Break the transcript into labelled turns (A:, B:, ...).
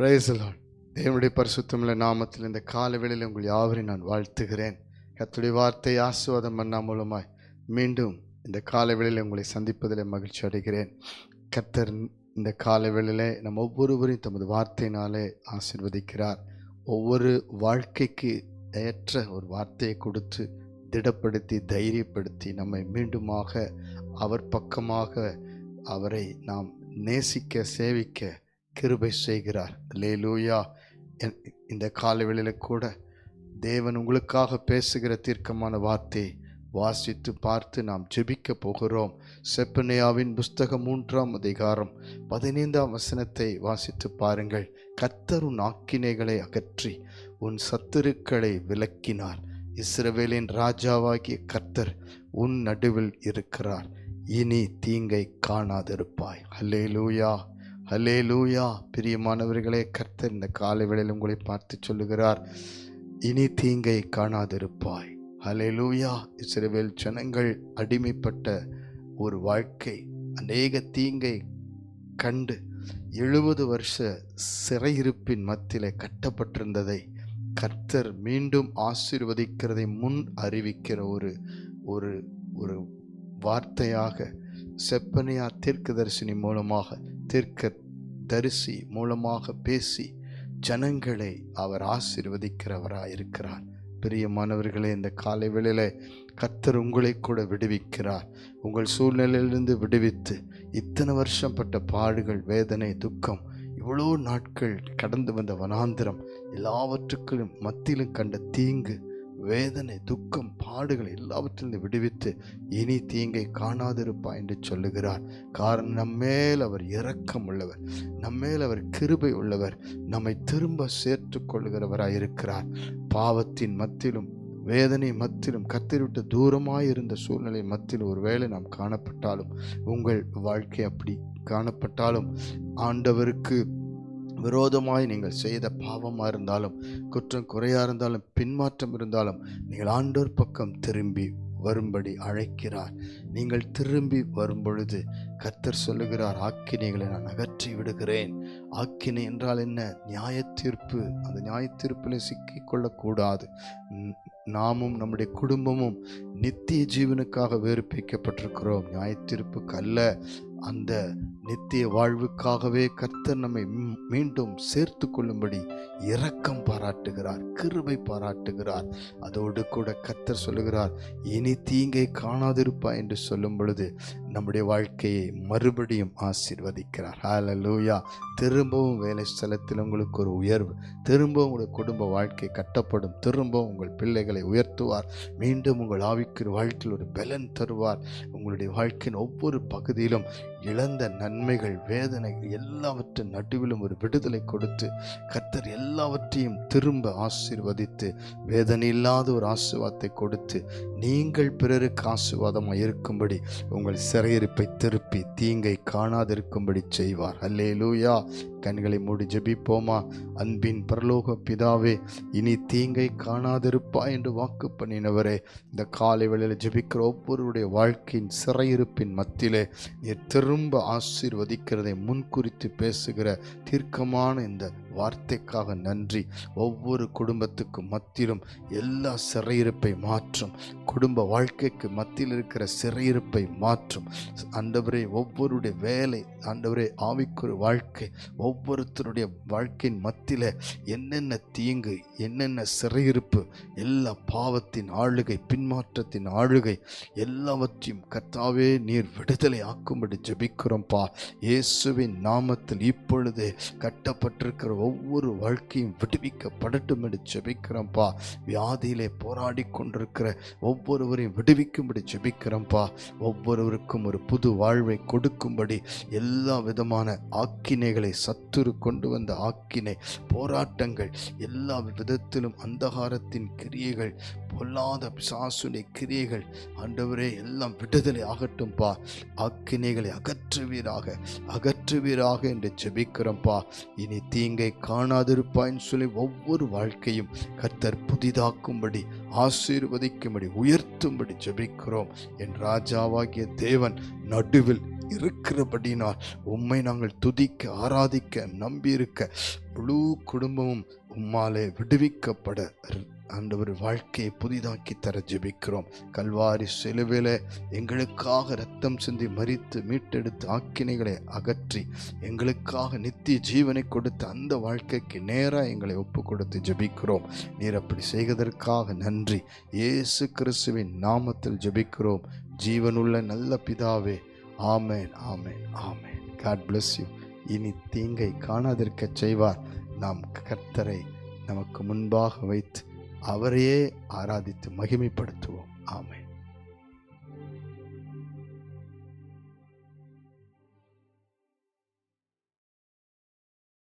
A: Praise the Lord தேவனுடைய பரிசுத்தமில்ல நாமத்தில் இந்த காலவெளியில் உங்கள் யாவரையும் நான் வாழ்த்துகிறேன். கத்துடைய வார்த்தை ஆசுவாதம் பண்ணா மூலமாய் மீண்டும் இந்த காலவெளியில் உங்களை சந்திப்பதில் மகிழ்ச்சி அடைகிறேன். கத்தர் இந்த காலவேளையிலே நம் ஒவ்வொருவரையும் தமது வார்த்தையினாலே ஆசீர்வதிக்கிறார். ஒவ்வொரு வாழ்க்கைக்கு ஏற்ற ஒரு வார்த்தையை கொடுத்து திடப்படுத்தி தைரியப்படுத்தி நம்மை மீண்டுமாக அவர் பக்கமாக அவரை நாம் நேசிக்க சேவிக்க கிருபை செய்கிறார். லேலூயா இந்த காலவெளியில் கூட தேவன் உங்களுக்காக பேசுகிற தீர்க்கமான வார்த்தை வாசித்து பார்த்து நாம் ஜெபிக்க போகிறோம். செப்பனையாவின் புஸ்தகம் மூன்றாம் அதிகாரம் பதினைந்தாம் வசனத்தை வாசித்து பாருங்கள். கர்த்தர் உன் ஆக்கினைகளை அகற்றி உன் சத்துருக்களை விலக்கினார் இஸ்ரவேலின் ராஜாவாகிய கர்த்தர் உன் நடுவில் இருக்கிறார். இனி தீங்கை காணாதிருப்பாய். ஹலே லூயா ஹலே லூயா பிரியமானவர்களே கர்த்தர் இந்த காலை வேளையில் உங்களை பார்த்து சொல்லுகிறார் இனி தீங்கை காணாதிருப்பாய். ஹலே லூயா இஸ்ரவேல் ஜனங்கள் அடிமைப்பட்ட ஒரு வாழ்க்கை அநேக தீங்கை கண்டு எழுபது வருஷ சிறையிருப்பின் மத்தியில் கட்டப்பட்டிருந்ததை கர்த்தர் மீண்டும் ஆசீர்வதிக்கிறதை முன் அறிவிக்கிற ஒரு ஒரு ஒரு வார்த்தையாக செப்பனியா தீர்க்கதரிசினி மூலமாக தீர்க்க தரிசி மூலமாக பேசி ஜனங்களை அவர் ஆசீர்வதிக்கிறவராக இருக்கிறார் பிரியமானவர்களே இந்த காலை வேளையில் கத்தர் உங்களை கூட விடுவிக்கிறார். உங்கள் சூழ்நிலையிலிருந்து விடுவித்து இத்தனை வருஷம் பட்ட பாடுகள் வேதனை துக்கம் இவ்வளோ நாட்கள் கடந்து வந்த வனாந்திரம் எல்லாவற்றுக்கும் மத்தியிலும் கண்ட தீங்கு வேதனை துக்கம் பாடுகள் எல்லாவற்றிலிருந்து விடுவித்து இனி தீங்கை காணாதிருப்பா என்று சொல்லுகிறார். காரணம் நம்மேல் அவர் இரக்கம் உள்ளவர். நம்மேல் அவர் கிருபை உள்ளவர். நம்மை திரும்ப சேர்த்து கொள்ளுகிறவராய் இருக்கிறார். பாவத்தின் மத்திலும் வேதனை மத்திலும் கத்திரிவிட்டு தூரமாக இருந்த சூழ்நிலை மத்தியில் ஒருவேளை நாம் காணப்பட்டாலும் உங்கள் வாழ்க்கை அப்படி காணப்பட்டாலும் ஆண்டவருக்கு விரோதமாய் நீங்கள் செய்த பாவமாக இருந்தாலும் குற்றம் குறையாக இருந்தாலும் பின்மாற்றம் இருந்தாலும் நீங்கள் ஆண்டோர் பக்கம் திரும்பி வரும்படி அழைக்கிறார். நீங்கள் திரும்பி வரும்பொழுது கர்த்தர் சொல்லுகிறார் ஆக்கினைகளை நான் அகற்றி விடுகிறேன். ஆக்கினை என்றால் என்ன? நியாய தீர்ப்பு அந்த நியாய தீர்ப்பில் சிக்கிக்கொள்ளக்கூடாது நாமும் நம்முடைய குடும்பமும் நித்திய ஜீவனுக்காக வேறுபிக்கப்பட்டிருக்கிறோம். நியாய தீர்ப்புக்கு அல்ல. அந்த நித்திய வாழ்வுக்காகவே கர்த்தர் நம்மை மீண்டும் சேர்த்து கொள்ளும்படி இரக்கம் பாராட்டுகிறார் கிருபை பாராட்டுகிறார். அதோடு கூட கர்த்தர் சொல்லுகிறார் இனி தீங்கை காணாதிருப்பா என்று சொல்லும் பொழுது நம்முடைய வாழ்க்கையை மறுபடியும் ஆசீர்வதிக்கிறார். ஹாலலூயா திரும்பவும் வேலை ஸ்தலத்தில் உங்களுக்கு ஒரு உயர்வு திரும்பவும் உங்களுடைய குடும்ப வாழ்க்கை கட்டப்படும் திரும்பவும் உங்கள் பிள்ளைகளை உயர்த்துவார். மீண்டும் உங்கள் ஆவிக்கிற வாழ்க்கையில் ஒரு பலன் தருவார். உங்களுடைய வாழ்க்கையின் ஒவ்வொரு பகுதியிலும் இழந்த நன்மைகள் வேதனைகள் எல்லாவற்றின் நடுவிலும் ஒரு விடுதலை கொடுத்து கர்த்தர் எல்லாவற்றையும் திரும்ப ஆசீர்வதித்து வேதனை இல்லாத ஒரு ஆசிர்வாதத்தை கொடுத்து நீங்கள் பிறருக்கு ஆசீர்வாதமாக இருக்கும்படி உங்கள் சிறையிருப்பை திருப்பி தீங்கை காணாதிருக்கும்படி செய்வார். அல்லே லூயா கண்களை மூடி ஜெபிப்போமா? அன்பின் பரலோக பிதாவே இனி தீங்கை காணாதிருப்பா என்று வாக்கு பண்ணினவரே இந்த காலை வேளையில் ஜெபிக்கிற ஒவ்வொருடைய வாழ்க்கையின் சிறையிருப்பின் மத்தியிலே நீர் திரும்ப ஆசீர்வதிக்கிறதை முன்குறித்து பேசுகிற தீர்க்கமான இந்த வார்த்தைக்காக நன்றி. ஒவ்வொரு குடும்பத்துக்கும் மத்தியிலும் எல்லா சிறையிருப்பை மாற்றும். குடும்ப வாழ்க்கைக்கு மத்தியில் இருக்கிற சிறையிருப்பை மாற்றும். ஆண்டவரே ஒவ்வொருடைய வேலை ஆண்டவரே ஆவிக்குரிய வாழ்க்கை ஒவ்வொருத்தருடைய வாழ்க்கையின் மத்தியில் என்னென்ன தீங்கு என்னென்ன சிறையிருப்பு எல்லா பாவத்தின் ஆளுகை பின்மாற்றத்தின் ஆளுகை எல்லாவற்றையும் கர்த்தாவே நீர் விடுதலை ஆக்கும்படி ஜெபிக்கிறோம்ப்பா இயேசுவின் நாமத்தில் இப்பொழுது கட்டப்பட்டிருக்கிற ஒவ்வொரு வாழ்க்கையும் விடுவிக்கப்படட்டும் என்று ஜபிக்கிறோம்ப்பா வியாதியிலே போராடி கொண்டிருக்கிற ஒவ்வொருவரையும் விடுவிக்கும்படி ஜபிக்கிறோம்ப்பா ஒவ்வொருவருக்கும் ஒரு புது வாழ்வை கொடுக்கும்படி எல்லா விதமான ஆக்கினைகளை சத் சத்துரு கொண்டு வந்த ஆக்கினை போராட்டங்கள் எல்லா விதத்திலும் அந்தகாரத்தின் கிரியைகள் பொல்லாத பிசாசுடைய கிரியைகள். ஆண்டவரே எல்லாம் விடுதலை ஆகட்டும்பா. ஆக்கினைகளை அகற்றுவீராக அகற்றுவீராக என்று ஜெபிக்கிறோம்ப்பா இனி தீங்கை காணாதிருப்பாயின்னு சொல்லி ஒவ்வொரு வாழ்க்கையும் கர்த்தர் புதிதாக்கும்படி ஆசீர்வதிக்கும்படி உயர்த்தும்படி ஜெபிக்கிறோம். என் ராஜாவாகிய தேவன் நடுவில் இருக்கிறபடினால் உம்மை நாங்கள் துதிக்க ஆராதிக்க நம்பியிருக்க முழு குடும்பமும் உம்மாலே விடுவிக்கப்பட அந்த ஒரு வாழ்க்கையை புதிதாக்கி தர ஜெபிக்கிறோம். கல்வாரி சிலுவையில் எங்களுக்காக ரத்தம் சிந்தி மறித்து மீட்டெடுத்து ஆக்கினைகளை அகற்றி எங்களுக்காக நித்திய ஜீவனை கொடுத்த அந்த வாழ்க்கைக்கு நேராக எங்களை ஒப்பு கொடுத்து ஜெபிக்கிறோம். நீர் அப்படி செய்வதற்காக நன்றி. இயேசு கிறிஸ்துவின் நாமத்தில் ஜெபிக்கிறோம். ஜீவனுள்ள நல்ல பிதாவே ஆமேன் ஆமேன் ஆமேன். காட் பிளஸ் யூ இனி தீங்கை காணாதிருக்க செய்வார் நாம் கர்த்தரை நமக்கு முன்பாக வைத்து அவரையே ஆராதித்து மகிமைப்படுத்துவோம். ஆமேன்.